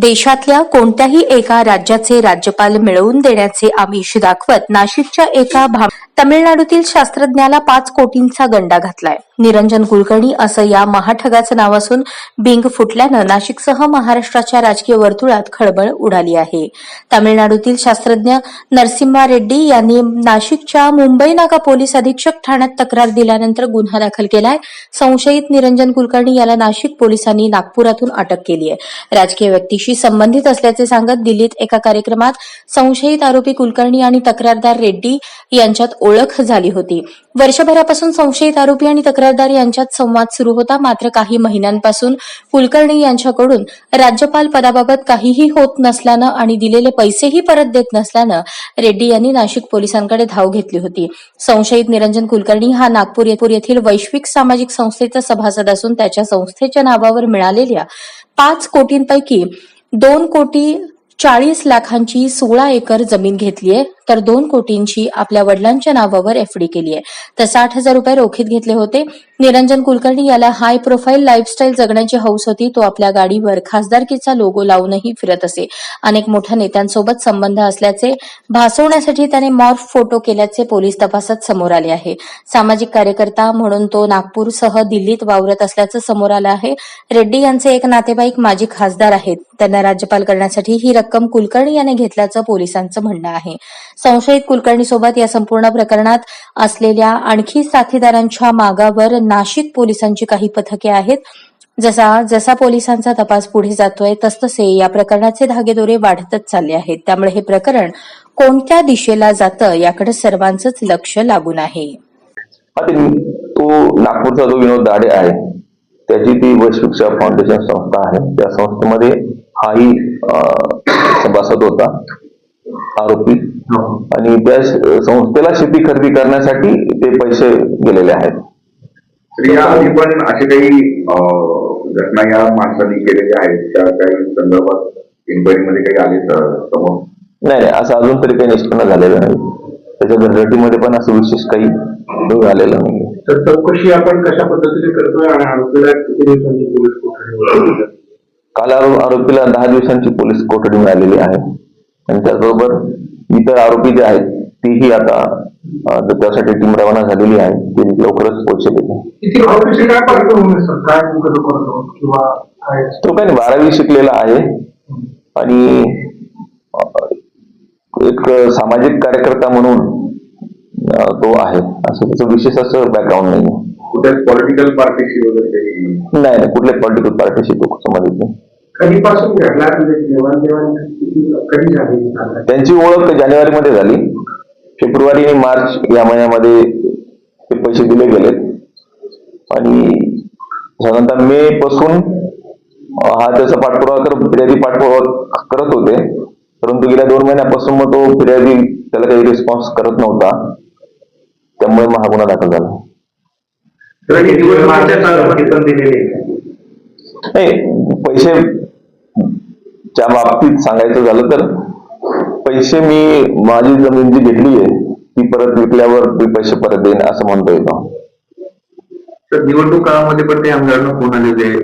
देशातल्या कोणत्याही एका राज्याचे राज्यपाल मिळवून देण्याचे आमिष दाखवत नाशिकच्या एका भा तमिळनाडूतील शास्त्रज्ञाला पाच कोटींचा गंडा घातलाय. निरंजन कुलकर्णी असं या महाठगाचं नाव असून बिंग फुटल्यानं नाशिकसह महाराष्ट्राच्या राजकीय वर्तुळात खळबळ उडाली आहे. तामिळनाडूतील शास्त्रज्ञ नरसिम्हा रेड्डी यांनी नाशिकच्या मुंबई नाका पोलीस अधीक्षक ठाण्यात तक्रार दिल्यानंतर गुन्हा दाखल केलाय. संशयित निरंजन कुलकर्णी याला नाशिक पोलिसांनी नागपुरातून अटक केली आहे राजकीय व्यक्तीशी संबंधित असल्याचे सांगत दिल्लीत एका कार्यक्रमात संशयित आरोपी कुलकर्णी आणि तक्रारदार रेड्डी यांच्यात ओळख झाली होती. वर्षभरापासून संशयित आरोपी आणि तक्रारदार यांच्यात संवाद सुरू होता. मात्र काही महिन्यांपासून कुलकर्णी यांच्याकडून राज्यपाल पदाबाबत काहीही होत नसल्यानं आणि दिलेले पैसेही परत देत नसल्यानं रेड्डी यांनी नाशिक पोलिसांकडे धाव घेतली होती. संशयित निरंजन कुलकर्णी हा नागपूर येथील वैश्विक सामाजिक संस्थेचा सभासद असून त्याच्या संस्थेच्या नावावर मिळालेल्या पाच कोटींपैकी दोन कोटी चाळीस लाखांची सोळा एकर जमीन घेतलीये तर दोन कोटींची आपल्या वडिलांच्या नावावर एफडी केली आहे तर साठ हजार रुपये रोखीत घेतले होते. निरंजन कुलकर्णी याला हाय प्रोफाईल लाईफस्टाईल जगण्याची हौस होती. तो आपल्या गाडीवर खासदारकीचा लोगो लावूनही फिरत असे. अनेक मोठ्या नेत्यांसोबत संबंध असल्याचे भासवण्यासाठी त्याने मॉर्फ फोटो केल्याचे पोलीस तपासात समोर आले आहे. सामाजिक कार्यकर्ता म्हणून तो नागपूरसह दिल्लीत वावरत असल्याचं समोर आलं आहे. रेड्डी यांचे एक नातेवाईक माजी खासदार आहेत. त्यांना राज्यपाल करण्यासाठी ही रक्कम कुलकर्णी याने घेतल्याचं पोलिसांचं म्हणणं आहे. संशयित कुलकर्णी सोबत या संपूर्ण प्रकरणात असलेल्या आणखी साथीदारांच्या मागावर नाशिक पोलिसांची काही पथके आहेत. जसा जसा पोलिसांचा तपास पुढे जातोय तसतसे या प्रकरणाचे धागेदोरे वाढतच चालले आहेत. त्यामुळे हे प्रकरण कोणत्या दिशेला जातं याकडे सर्वांचंच लक्ष लागून आहे. तो नागपूरचा जो विनोद दाडे आहे त्याची ती वैश्विक फाउंडेशन संस्था आहे. त्या संस्थेमध्ये हाही सभासद होता आरोपी. आणि त्या संस्थेला शेती खरेदी करण्यासाठी ते पैसे गेलेले आहेत. तर या आधी पण असे काही घटना या माणसांनी केलेल्या आहेत त्या काही संदर्भात इन्क्वायरीमध्ये काही आले तर समोर? नाही नाही असं अजून तरी काही निष्पन्न झालेलं नाही. त्याच्या घरगटीमध्ये पण असं विशेष काही आलेलं नाही. तर चौकशी आपण कशा पद्धतीने करतोय आणि आरोपीला किती दिवसांची पोलीस कोठडी काल आरो- आरोपीला दहा दिवसांची पोलीस कोठडी मिळालेली आहे. आणि त्याचबरोबर इतर आरोपी जे आहेत तीही आता त्यासाठी टीम रवाना झालेली आहे. ती लवकरच पोहोचेल तो करतो? किंवा काय? तो काही नाही, बारावी शिकलेला आहे. आणि एक सामाजिक कार्यकर्ता म्हणून तो आहे. असं त्याचं विशेष असं बॅकग्राऊंड नाही कुठे पॉलिटिकल पार्टीशी वगैरे नाही नाही कुठल्याच पॉलिटिकल पार्टीशी तो संबंधित नाही. कधीपासून घडला म्हणजे देवाणघेवाण कधी झाली सांगा. त्यांची ओळख जानेवारीमध्ये झाली. फेब्रुवारी आणि मार्च या महिन्यामध्ये ते पैसे दिले गेलेत. आणि साधारणतः मे पासून हा त्याचा पाठपुरावा करत फिर्यादी पाठपुरावा करत होते. परंतु गेल्या दोन महिन्यापासून मग तो फिर्यादी त्याला काही रिस्पॉन्स करत नव्हता. त्यामुळे मग हा गुन्हा दाखल झाला. नाही पैसे च्या बाबतीत सांगायचं झालं तर पैसे मी माझी जमीन जी घेतली आहे ती परत विकल्यावर मी पैसे परत देईन असं म्हणतोय तो. तर निवडणूक काळामध्ये पण ते आमदारांना फोन आलेले